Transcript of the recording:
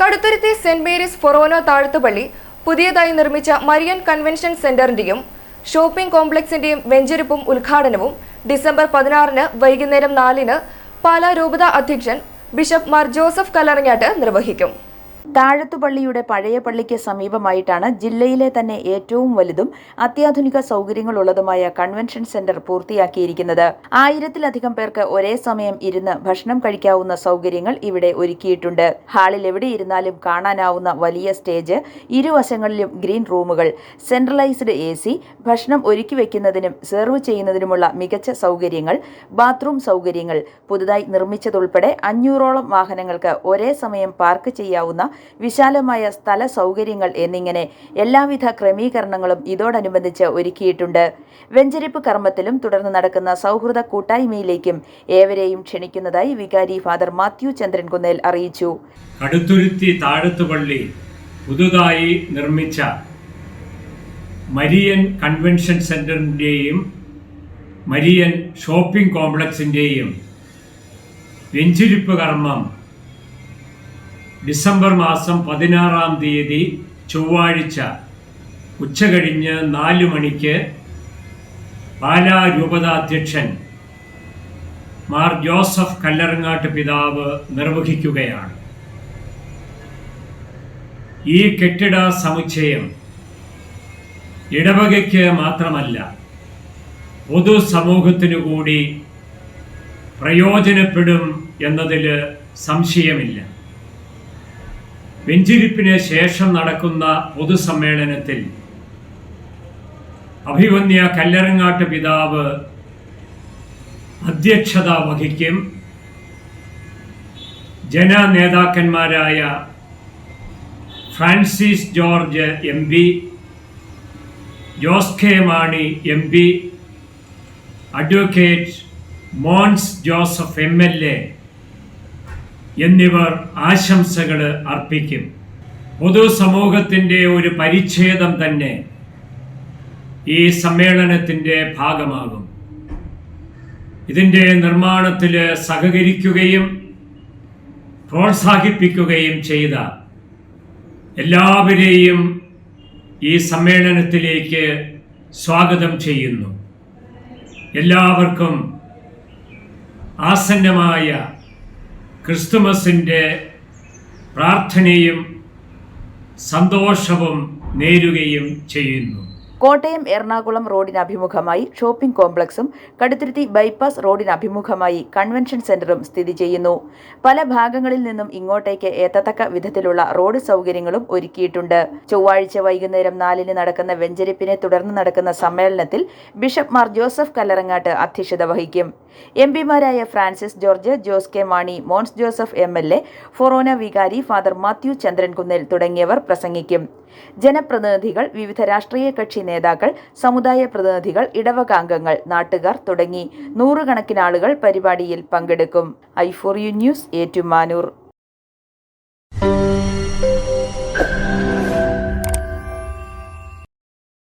Kaduthuruthy saint Mary's ഫൊറോനോ താഴ്ത്തുപള്ളി പുതിയതായി നിർമ്മിച്ച മരിയൻ കൺവെൻഷൻ സെന്ററിന്റെയും ഷോപ്പിംഗ് കോംപ്ലക്സിന്റെയും വെഞ്ചരിപ്പും ഉദ്ഘാടനവും ഡിസംബർ പതിനാറിന് വൈകുന്നേരം നാലിന് പാലാ രൂപത അധ്യക്ഷൻ ബിഷപ്പ് മാർ ജോസഫ് കല്ലറങ്ങാട്ട് നിർവഹിക്കും. താഴത്തുപള്ളിയുടെ പഴയ പള്ളിക്ക് സമീപമായിട്ടാണ് ജില്ലയിലെ തന്നെ ഏറ്റവും വലുതും അത്യാധുനിക സൗകര്യങ്ങളുള്ളതുമായ കൺവെൻഷൻ സെന്റർ പൂർത്തിയാക്കിയിരിക്കുന്നത്. ആയിരത്തിലധികം പേർക്ക് ഒരേ സമയം ഇരുന്ന് ഭക്ഷണം കഴിക്കാവുന്ന സൗകര്യങ്ങൾ ഇവിടെ ഒരുക്കിയിട്ടുണ്ട്. ഹാളിൽ എവിടെ ഇരുന്നാലും കാണാനാവുന്ന വലിയ സ്റ്റേജ് ഇരുവശങ്ങളിലും ഗ്രീൻ റൂമുകൾ സെൻട്രലൈസ്ഡ് എ സി ഭക്ഷണം ഒരുക്കി വെക്കുന്നതിനും സെർവ് ചെയ്യുന്നതിനുമുള്ള മികച്ച സൗകര്യങ്ങൾ ബാത്റൂം സൗകര്യങ്ങൾ പുതുതായി നിർമ്മിച്ചതുൾപ്പെടെ അഞ്ഞൂറോളം വാഹനങ്ങൾക്ക് ഒരേ സമയം പാർക്ക് ചെയ്യാവുന്ന വിശാലമായ സ്ഥല സൗകര്യങ്ങൾ എന്നിങ്ങനെ എല്ലാവിധ ക്രമീകരണങ്ങളും ഇതോടനുബന്ധിച്ച് ഒരുക്കിയിട്ടുണ്ട്. വെഞ്ചരിപ്പ് കർമ്മത്തിലും തുടർന്ന് നടക്കുന്ന സൗഹൃദ കൂട്ടായ്മയിലേക്കും ഏവരെയും ക്ഷണിക്കുന്നതായി വികാരി ഫാദർ മാത്യു ചന്ദ്രൻകുന്നേൽ അറിയിച്ചു. കടുത്തുരുത്തി താഴത്തുപള്ളി പുതുതായി നിർമ്മിച്ച മരിയൻ കൺവെൻഷൻ സെന്ററിന്റെയും മരിയൻ ഷോപ്പിംഗ് കോംപ്ലക്സിന്റെയും വെഞ്ചിരിപ്പ് കർമ്മം ഡിസംബർ മാസം പതിനാറാം തീയതി ചൊവ്വാഴ്ച ഉച്ചകഴിഞ്ഞ് നാല് മണിക്ക് പാലാ രൂപതാധ്യക്ഷൻ മാർ ജോസഫ് കല്ലറങ്ങാട്ട് പിതാവ് നിർവഹിക്കുകയാണ്. ഈ കെട്ടിട സമുച്ചയം ഇടവകയ്ക്ക് മാത്രമല്ല പൊതുസമൂഹത്തിനു കൂടി പ്രയോജനപ്പെടും എന്നതിൽ സംശയമില്ല. വെഞ്ചിരിപ്പിന് ശേഷം നടക്കുന്ന പൊതുസമ്മേളനത്തിൽ അഭിവന്യ കല്ലറങ്ങാട്ട് പിതാവ് അധ്യക്ഷത വഹിക്കും. ജനനേതാക്കന്മാരായ Francis George M P Jose K Mani M P advocate Mons Joseph M L A എന്നിവർ ആശംസകൾ അർപ്പിക്കും. പൊതുസമൂഹത്തിന്റെ ഒരു പരിച്ഛേദം തന്നെ ഈ സമ്മേളനത്തിന്റെ ഭാഗമാകും. ഇതിന്റെ നിർമ്മാണത്തിൽ സഹകരിക്കുകയും പ്രോത്സാഹിപ്പിക്കുകയും ചെയ്ത എല്ലാവരെയും ഈ സമ്മേളനത്തിലേക്ക് സ്വാഗതം ചെയ്യുന്നു. എല്ലാവർക്കും ആസന്നമായ ക്രിസ്തുമസിന്റെ പ്രാർത്ഥനയും സന്തോഷവും നേരുകയും ചെയ്യുന്നു. കോട്ടയം എറണാകുളം റോഡിന് അഭിമുഖമായി ഷോപ്പിംഗ് കോംപ്ലക്സും കടുത്തുരുത്തി ബൈപ്പാസ് റോഡിന് അഭിമുഖമായി കൺവെൻഷൻ സെന്ററും സ്ഥിതി ചെയ്യുന്നു. പല ഭാഗങ്ങളിൽ നിന്നും ഇങ്ങോട്ടേക്ക് എത്തത്തക്ക വിധത്തിലുള്ള റോഡ് സൗകര്യങ്ങളും ഒരുക്കിയിട്ടുണ്ട്. ചൊവ്വാഴ്ച വൈകുന്നേരം നാലിന് നടക്കുന്ന വെഞ്ചരിപ്പിനെ തുടർന്ന് നടക്കുന്ന സമ്മേളനത്തിൽ ബിഷപ്പ് മാർ ജോസഫ് കല്ലറങ്ങാട്ട് അധ്യക്ഷത വഹിക്കും. M പിമാരായ Francis George Jose K Mani Mons Joseph M L A ഫൊറോന വികാരി ഫാദർ മാത്യു ചന്ദ്രൻകുന്നേൽ തുടങ്ങിയവർ പ്രസംഗിക്കും. ജനപ്രതിനിധികൾ വിവിധ രാഷ്ട്രീയ കക്ഷി നേതാക്കൾ സമുദായ പ്രതിനിധികൾ ഇടവകാംഗങ്ങൾ നാട്ടുകാർ തുടങ്ങി. നൂറുകണക്കിന് ആളുകൾ പരിപാടിയിൽ പങ്കെടുക്കും. I four U news Ettumanoor.